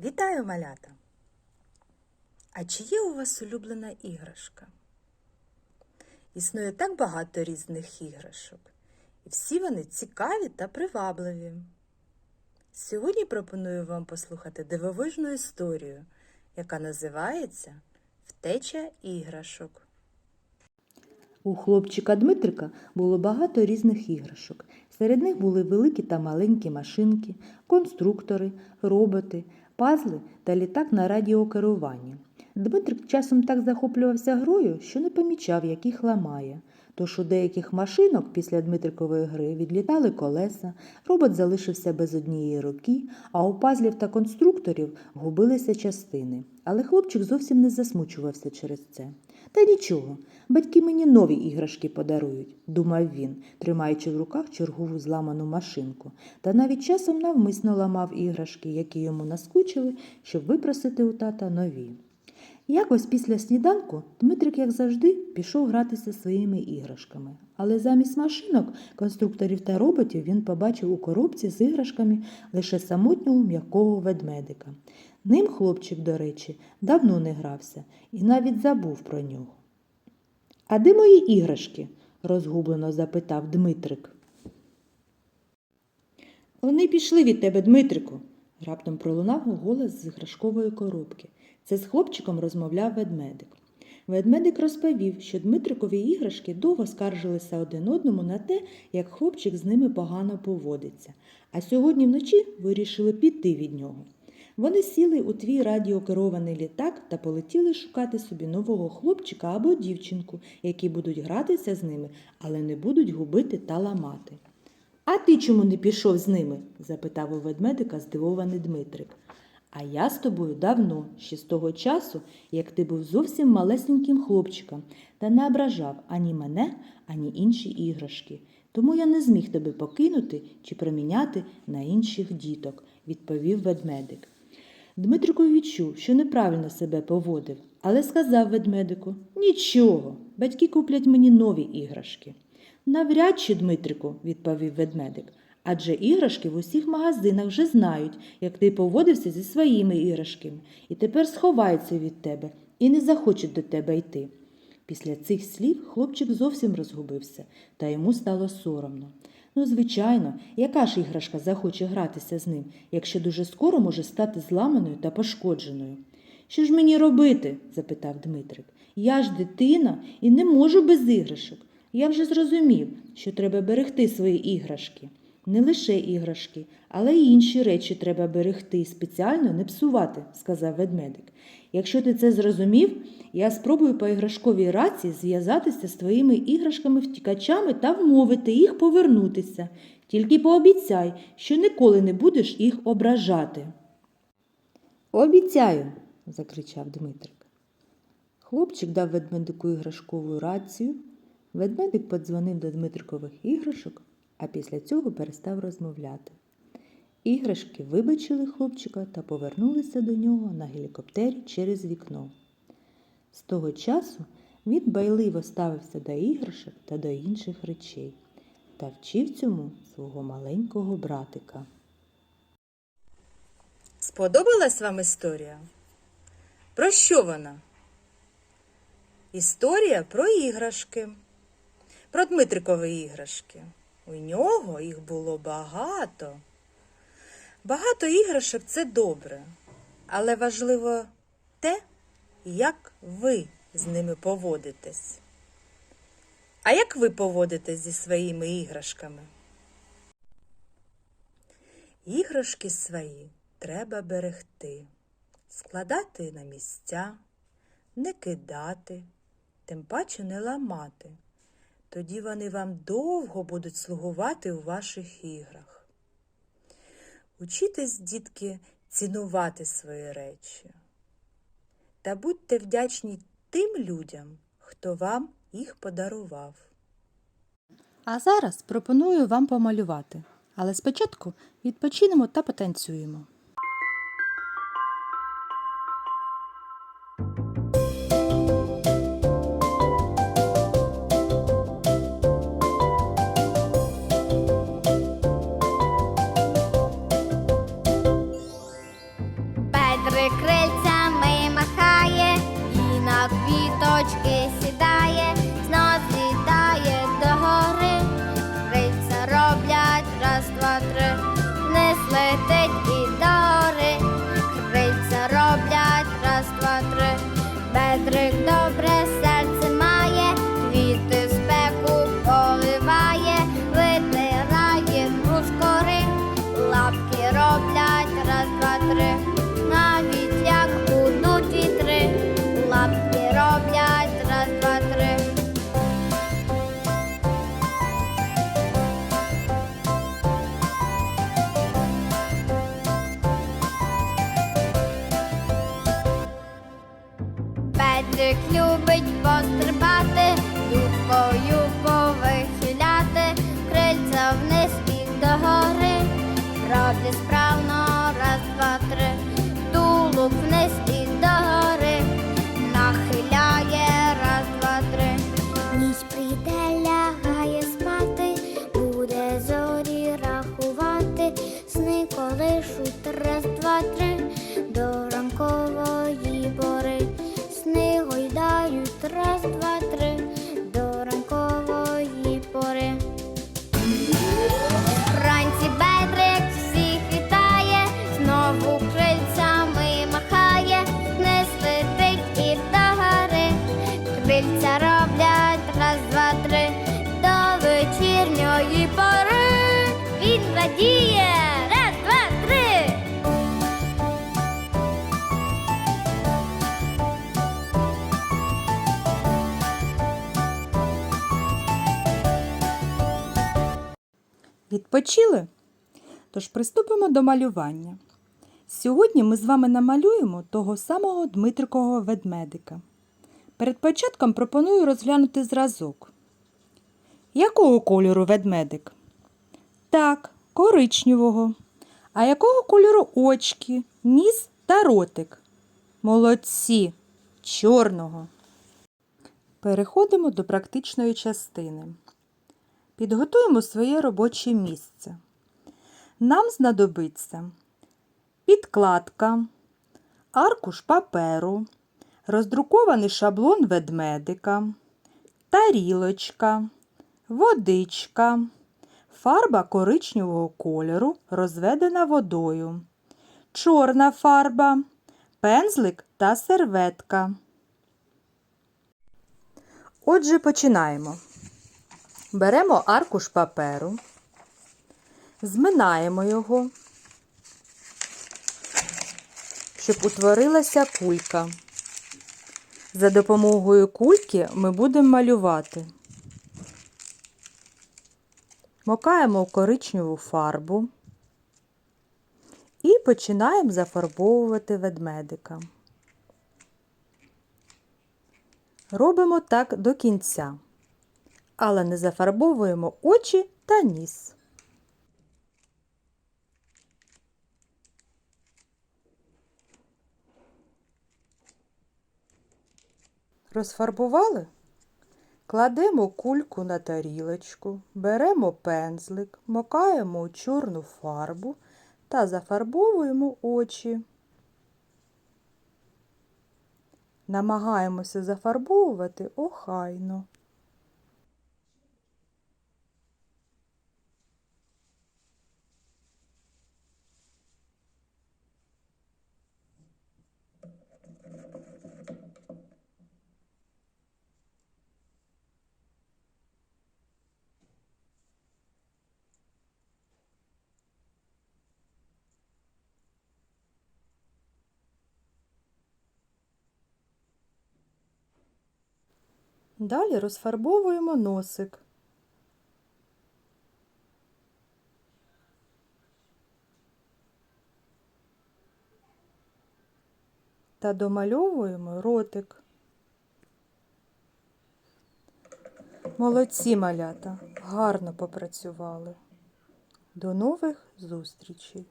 Вітаю, малята! А чи є у вас улюблена іграшка? Існує так багато різних іграшок, і всі вони цікаві та привабливі. Сьогодні пропоную вам послухати дивовижну історію, яка називається Втеча іграшок. У хлопчика Дмитрика було багато різних іграшок. Серед них були великі та маленькі машинки, конструктори, роботи, пазли та літак на радіокеруванні. Дмитрик часом так захоплювався грою, що не помічав, яких ламає. Тож у деяких машинок після Дмитрикової гри відлітали колеса, робот залишився без однієї руки, а у пазлів та конструкторів губилися частини. Але хлопчик зовсім не засмучувався через це. Та нічого, батьки мені нові іграшки подарують, думав він, тримаючи в руках чергову зламану машинку, та навіть часом навмисно ламав іграшки, які йому наскучили, щоб випросити у тата нові. Якось після сніданку Дмитрик, як завжди, пішов гратися своїми іграшками. Але замість машинок, конструкторів та роботів він побачив у коробці з іграшками лише самотнього м'якого ведмедика. Ним хлопчик, до речі, давно не грався і навіть забув про нього. А де мої іграшки? розгублено запитав Дмитрик. Вони пішли від тебе, Дмитрику, раптом пролунав голос з іграшкової коробки. Це з хлопчиком розмовляв ведмедик. Ведмедик розповів, що Дмитрикові іграшки довго скаржилися один одному на те, як хлопчик з ними погано поводиться, а сьогодні вночі вирішили піти від нього. Вони сіли у твій радіокерований літак та полетіли шукати собі нового хлопчика або дівчинку, які будуть гратися з ними, але не будуть губити та ламати. А ти чому не пішов з ними? запитав у ведмедика здивований Дмитрик. А я з тобою давно, ще з того часу, як ти був зовсім малесеньким хлопчиком та не ображав ані мене, ані інші іграшки. Тому я не зміг тебе покинути чи проміняти на інших діток, відповів ведмедик. Дмитрико відчув, що неправильно себе поводив, але сказав ведмедику Нічого, батьки куплять мені нові іграшки. Навряд чи, Дмитрику, відповів ведмедик, адже іграшки в усіх магазинах вже знають, як ти поводився зі своїми іграшками, і тепер сховаються від тебе і не захочуть до тебе йти. Після цих слів хлопчик зовсім розгубився, та йому стало соромно. Ну, звичайно, яка ж іграшка захоче гратися з ним, якщо дуже скоро може стати зламаною та пошкодженою? Що ж мені робити? запитав Дмитрик. Я ж дитина і не можу без іграшок. Я вже зрозумів, що треба берегти свої іграшки. Не лише іграшки, але й інші речі треба берегти і спеціально не псувати, сказав ведмедик. Якщо ти це зрозумів, я спробую по іграшковій раці зв'язатися з твоїми іграшками-втікачами та вмовити їх повернутися. Тільки пообіцяй, що ніколи не будеш їх ображати. Обіцяю, закричав Дмитрик. Хлопчик дав ведмедику іграшкову рацію. Ведмедик подзвонив до Дмитрикових іграшок, а після цього перестав розмовляти. Іграшки вибачили хлопчика та повернулися до нього на гелікоптері через вікно. З того часу він байливо ставився до іграшок та до інших речей та вчив цьому свого маленького братика. Сподобалась вам історія? Про що вона? Історія про іграшки, про Дмитрикові іграшки. У нього їх було багато. Багато іграшок це добре, але важливо те, як ви з ними поводитесь. А як ви поводитесь зі своїми іграшками? Іграшки свої треба берегти, складати на місця, не кидати, тим паче не ламати. Тоді вони вам довго будуть слугувати у ваших іграх. Учітесь, дітки, цінувати свої речі. Та будьте вдячні тим людям, хто вам їх подарував. А зараз пропоную вам помалювати. Але спочатку відпочинемо та потанцюємо. Петрик любить пострибати, дубкою Відпочили? Тож приступимо до малювання. Сьогодні ми з вами намалюємо того самого Дмитрикового ведмедика. Перед початком пропоную розглянути зразок. Якого кольору ведмедик? Так, коричневого. А якого кольору очки, ніс та ротик? Молодці, чорного. Переходимо до практичної частини. Підготуємо своє робоче місце. Нам знадобиться підкладка, аркуш паперу, роздрукований шаблон ведмедика, тарілочка, водичка, фарба коричневого кольору, розведена водою, чорна фарба, пензлик та серветка. Отже, починаємо. Беремо аркуш паперу, зминаємо його, щоб утворилася кулька. За допомогою кульки ми будемо малювати. Мокаємо в коричневу фарбу і починаємо зафарбовувати ведмедика. Робимо так до кінця але не зафарбовуємо очі та ніс. Розфарбували? Кладемо кульку на тарілочку, беремо пензлик, макаємо у чорну фарбу та зафарбовуємо очі. Намагаємося зафарбовувати охайно. Далі розфарбовуємо носик. Та домальовуємо ротик. Молодці малята, гарно попрацювали. До нових зустрічей!